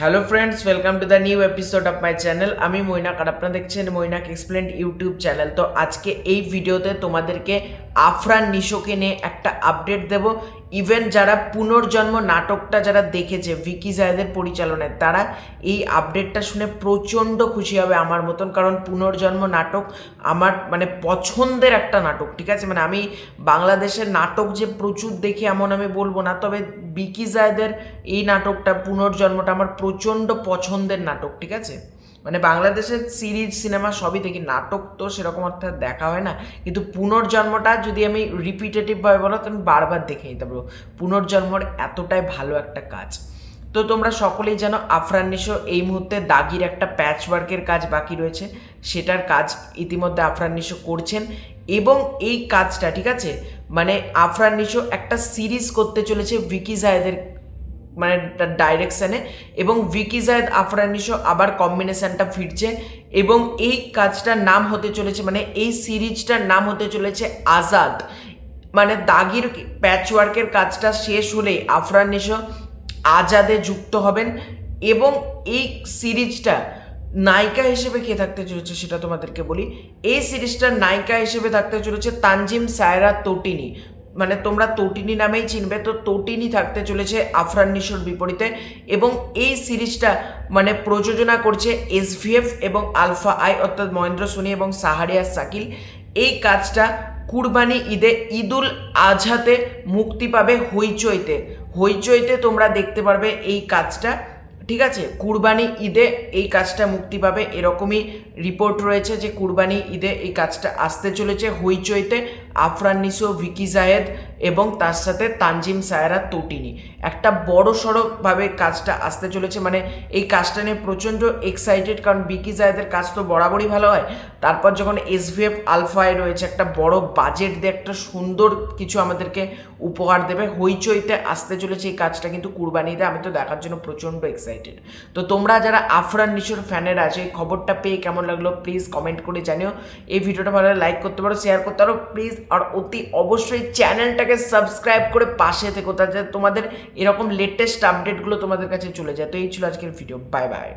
Hello friends welcome to the new episode of my channel আমি মৈনাক আর আপনারা দেখছেন Mainak explain YouTube channel তো আজকে এই ভিডিওতে তোমাদেরকে আফরান নিশোকে নিয়ে একটা আপডেট দেব। ইভেন যারা পুনর্জন্ম নাটকটা যারা দেখেছে, ভিকি জায়দের পরিচালনায়, তারা এই আপডেটটা শুনে প্রচণ্ড খুশি হবে আমার মতন। কারণ পুনর্জন্ম নাটক আমার মানে পছন্দের একটা নাটক, ঠিক আছে? মানে আমি বাংলাদেশের নাটক যে প্রচুর দেখি, এমন আমি বলব না। তবে বিকি জায়দের এই নাটকটা, পুনর্জন্মটা আমার প্রচণ্ড পছন্দের নাটক, ঠিক আছে? মানে বাংলাদেশের সিরিজ, সিনেমা সবই দেখি, নাটক তো সেরকম অর্থাৎ দেখা হয় না। কিন্তু পুনর্জন্মটা যদি আমি রিপিটেটিভভাবে বলো তো আমি বারবার দেখে নিতে পারব। পুনর্জন্মর এতটাই ভালো একটা কাজ। তো তোমরা সকলেই জানো আফরান নিশো এই মুহূর্তে দাগির একটা প্যাচ ওয়ার্কের কাজ বাকি রয়েছে। সেটার কাজ ইতিমধ্যে আফরান নিশো করছেন এবং এই কাজটা, ঠিক আছে? মানে আফরান নিশো একটা সিরিজ করতে চলেছে ভিকি জায়েদের মানে ডাইরেকশানে এবং ভিকি জায়েদ, আফরান নিশো আবার কম্বিনেশানটা ফিরছে এবং এই কাজটার নাম হতে চলেছে মানে এই সিরিজটার নাম হতে চলেছে আজাদ। মানে দাগির প্যাচওয়ার্কের কাজটা শেষ হলেই আফরান নিশো আজাদে যুক্ত হবেন এবং এই সিরিজটা নায়িকা হিসেবে কে থাকতে চলেছে সেটা তোমাদেরকে বলি। এই সিরিজটার নায়িকা হিসেবে থাকতে চলেছে তানজিম, সায়রা, তোটিনি। মানে তোমরা তোটিনি নামেই চিনবে, তো তোটিনি থাকতে চলেছে আফরান নিশোর বিপরীতে এবং এই সিরিজটা মানে প্রযোজনা করছে এসভিএফ এবং আলফা আই অর্থাৎ মহেন্দ্র সোনি এবং সাহারিয়া সাকিল। এই কাজটা কুরবানি ঈদে ঈদুল আজহাতে মুক্তি পাবে হইচইতে। হইচইতে তোমরা দেখতে পারবে এই কাজটা, ঠিক আছে? কুরবানি ঈদে এই কাজটা মুক্তি পাবে, এরকমই রিপোর্ট রয়েছে যে কুরবানি ঈদে এই কাজটা আসতে চলেছে হইচইতে। আফরান নিসো, ভিকি জায়েদ এবং তার সাথে তানজিম সায়রা তোটিনি একটা বড় সড়োভাবে কাজটা আসতে চলেছে মানে এই কাজটা নিয়ে প্রচণ্ড এক্সাইটেড কারণ বিকি জায়েদের কাজ তো বরাবরই ভালো হয়। তারপর যখন এসভিএফ আলফায় রয়েছে, একটা বড় বাজেট দিয়ে একটা সুন্দর কিছু আমাদেরকে উপহার দেবে। হইচইতে আসতে চলেছে এই কাজটা, কিন্তু কুরবানিতে আমি তো দেখার জন্য প্রচণ্ড এক্সাইটেড তো তোমরা যারা আফরান নিশোর ফ্যানের আছে, এই খবরটা পেয়ে কেমন লাগল প্লিজ কমেন্ট করে জানিও। এই ভিডিওটা ভালো লাইক করতে পারো শেয়ার করতে পারো প্লিজ আর অতি অবশ্যই চ্যানেলটাকে সাবস্ক্রাইব করে পাশে থেকো, তাতে তোমাদের এরকম লেটেস্ট আপডেটগুলো তোমাদের কাছে চলে যায়। তো এই ছিল আজকের ভিডিও বাই বাই